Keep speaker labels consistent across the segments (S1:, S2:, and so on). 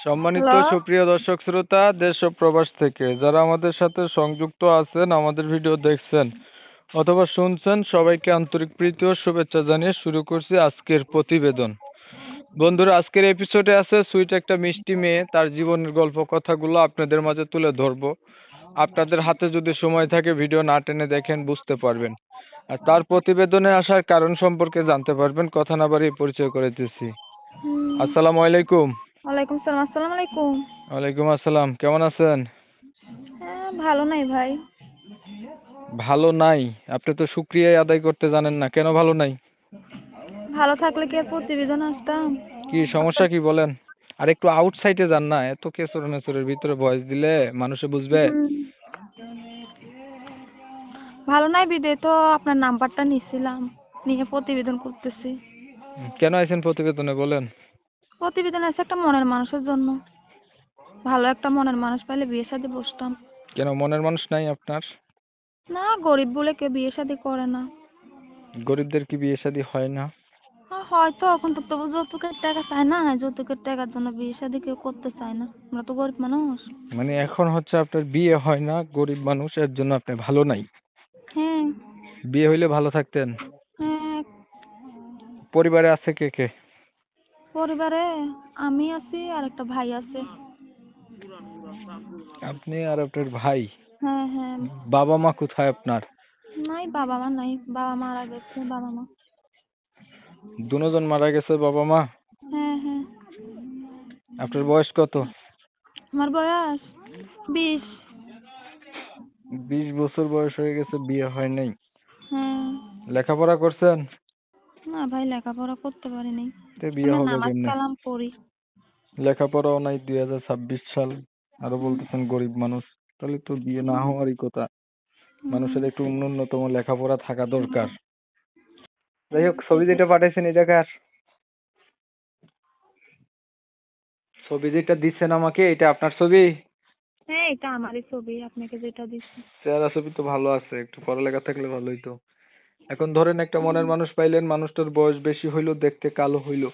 S1: সম্মানিত সুপ্রিয় দর্শক শ্রোতা দেশ ও প্রবাস থেকে যারা আমাদের সাথে সংযুক্ত আছেন আমাদের ভিডিও দেখছেন অথবা শুনছেন সবাইকে আন্তরিক প্রীতি ও শুভেচ্ছা জানিয়ে শুরু করছি আজকের প্রতিবেদন। বন্ধুরা আজকের এপিসোডে আছে সুইট একটা মিষ্টি মেয়ে তার জীবনের গল্প কথাগুলো আপনাদের মাঝে তুলে ধরবো। আপনাদের হাতে যদি সময় থাকে ভিডিও না টেনে দেখেন বুঝতে পারবেন। আর তার প্রতিবেদনে আসার কারণ সম্পর্কে জানতে পারবেন কথা না বাড়িয়ে পরিচয় করে দিচ্ছি আসসালামু আলাইকুম।
S2: ওয়ালাইকুম সালাম আসসালামু আলাইকুম।
S1: ওয়ালাইকুম আসসালাম কেমন আছেন?
S2: হ্যাঁ ভালো নাই ভাই।
S1: ভালো নাই আপনি তো আদায় করতে জানেন না কেন ভালো নাই?
S2: ভালো থাকলে কি আর প্রতিবেদন আসতাম?
S1: কি সমস্যা কি বলেন? আর একটু আউটসাইডে যান না এত কেসর মেসরের ভিতরে ভয়েস দিলে মানুষে বুঝবে।
S2: ভালো নাই বিদে তো আপনার নাম্বারটা নিছিলাম নিয়ে প্রতিবেদন করতেছি।
S1: কেন আইছেন প্রতিবেদনে বলেন?
S2: প্রতিবেদন আছে একটা মনের মানুষের জন্য। ভালো একটা মনের মানুষ পাইলে বিয়ে শাদি বসতাম।
S1: কেন মনের মানুষ নাই আপনার?
S2: না গরিব বলে কেউ বিয়ে শাদি করে না।
S1: গরিবদের কি বিয়ে শাদী হয় না?
S2: হ্যাঁ, হয়তো এখন তো তবু যৌতুকের টাকা চায় না। যৌতুকের টাকার জন্য বিয়ে শাদি কেউ করতে চায় না। আমরা তো গরিব মানুষ।
S1: মানে এখন হচ্ছে আপনার বিয়ে হয় না গরিব মানুষ এর জন্য আপনি ভালো নাই।
S2: হ্যাঁ।
S1: বিয়ে হইলে ভালো থাকতেন।
S2: হ্যাঁ।
S1: পরিবারে আছে কে কে?
S2: পরিবারে আমি আছি আর একটা ভাই আছে।
S1: আপনি আর আপনার ভাই?
S2: হ্যাঁ হ্যাঁ।
S1: বাবা মা কোথায় আপনার?
S2: নাই বাবা মা নাই। বাবা মারা গেছে বাবা মা।
S1: দুজন মারা গেছে বাবা মা?
S2: হ্যাঁ হ্যাঁ।
S1: আপনার বয়স কত?
S2: আমার বয়স বিশ।
S1: বিশ বছর বয়স হয়ে গেছে বিয়ে হয় নাই।
S2: হ্যাঁ।
S1: লেখাপড়া করছেন?
S2: না ভাই লেখাপড়া করতে পারিনি।
S1: তো বিয়ে হবে
S2: নামাজ
S1: কেমনে?
S2: কালাম পড়ি।
S1: লেখাপড়াও নাই দুই হাজার ছাব্বিশ সাল। আরও বলতেছেন গরিব মানুষ। তাহলে তো বিয়ে না হওয়ারই কথা। মানুষের একটু ন্যূনতম লেখাপড়া থাকা দরকার। যাই হোক ছবি যেটা পাঠাইছেন এটা কার ছবি যেটা দিচ্ছেন আমাকে এটা আপনার ছবি?
S2: হ্যাঁ এটা আমারই ছবি আপনাকে যেটা দিচ্ছি।
S1: চেহারা ছবি তো ভালো আছে একটু পড়ালেখা থাকলে ভালো হইতো এখন ধরেন একটা মনের মানুষ পাইলেন মানুষটার বয়স বেশি হইল দেখতে কালো হইল।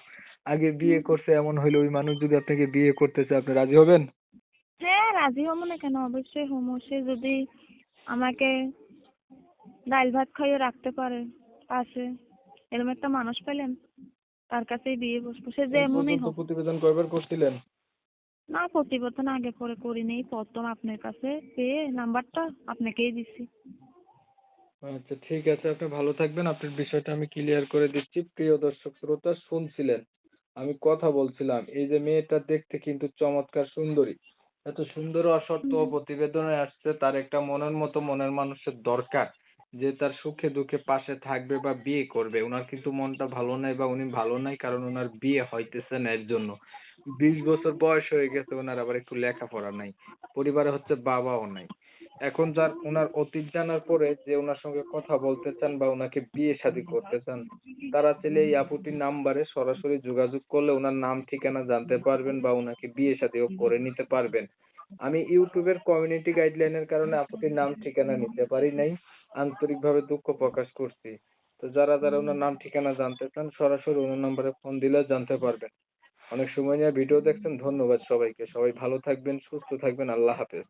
S1: আগে বিয়ে করছে এমন হইল ওই মানুষ যদি আপনাকে বিয়ে করতে চায় আপনি রাজি হবেন?
S2: হ্যাঁ রাজি হব না কেন? অবশ্যই হব। সে যদি আমাকে ডাল ভাত খাইয়ে রাখতে পারে পাশে এরকম একটা মানুষ পেলেন তার কাছেই বিয়ে বসবো। সে যেমনই হোক।
S1: প্রতিবেদন কয়বার করছিলেন?
S2: না প্রতিবেদন আগে পরে করিনি। প্রথম আপনার কাছে পেয়ে নাম্বারটা আপনাকেই দিছি।
S1: আচ্ছা ঠিক আছে। আপনি ভালো থাকবেন। আপনার বিষয়টা আমি ক্লিয়ার করে দিচ্ছি। প্রিয় দর্শক, শ্রোতা, শুনছিলেন? আমি কথা বলছিলাম। এই যে মেয়েটা দেখতে কিন্তু চমৎকার সুন্দরী। এত সুন্দর অসত্ত্বেও প্রতিবেদনে আসছে। তার একটা মনের মতো মনের মানুষের দরকার। যে তার সুখে দুঃখে পাশে থাকবে বা বিয়ে করবে। ওনার কিন্তু মনটা ভালো নাই বা উনি ভালো নাই কারণ ওনার বিয়ে হইতেছে না এর জন্য। বিশ বছর বয়স হয়ে গেছে ওনার আবার একটু লেখাপড়া নাই। পরিবারে হচ্ছে বাবাও নাই। এখন যার ওনার অতীত জানার পরে যে ওনার সঙ্গে কথা বলতে চান বা ওনাকে বিয়ে শাদী করতে চান, তারা চাইলে এই আপুটির নাম্বারে সরাসরি যোগাযোগ করলে ওনার নাম, ঠিকানা জানতে পারবেন বা ওনাকে বিয়ে শাদীও করে নিতে পারবেন। আমি ইউটিউবের কমিউনিটি গাইডলাইনের কারণে আপুটির নাম, ঠিকানা নিতে পারি নাই, আন্তরিকভাবে দুঃখ প্রকাশ করছি। তো যারা যারা ওনার নাম, ঠিকানা জানতে চান, সরাসরি ওনার নাম্বারে ফোন দিলে জানতে পারবেন। অনেক সময় নিয়ে ভিডিও দেখছেন, ধন্যবাদ সবাইকে। সবাই ভালো থাকবেন, সুস্থ থাকবেন, আল্লাহ হাফেজ।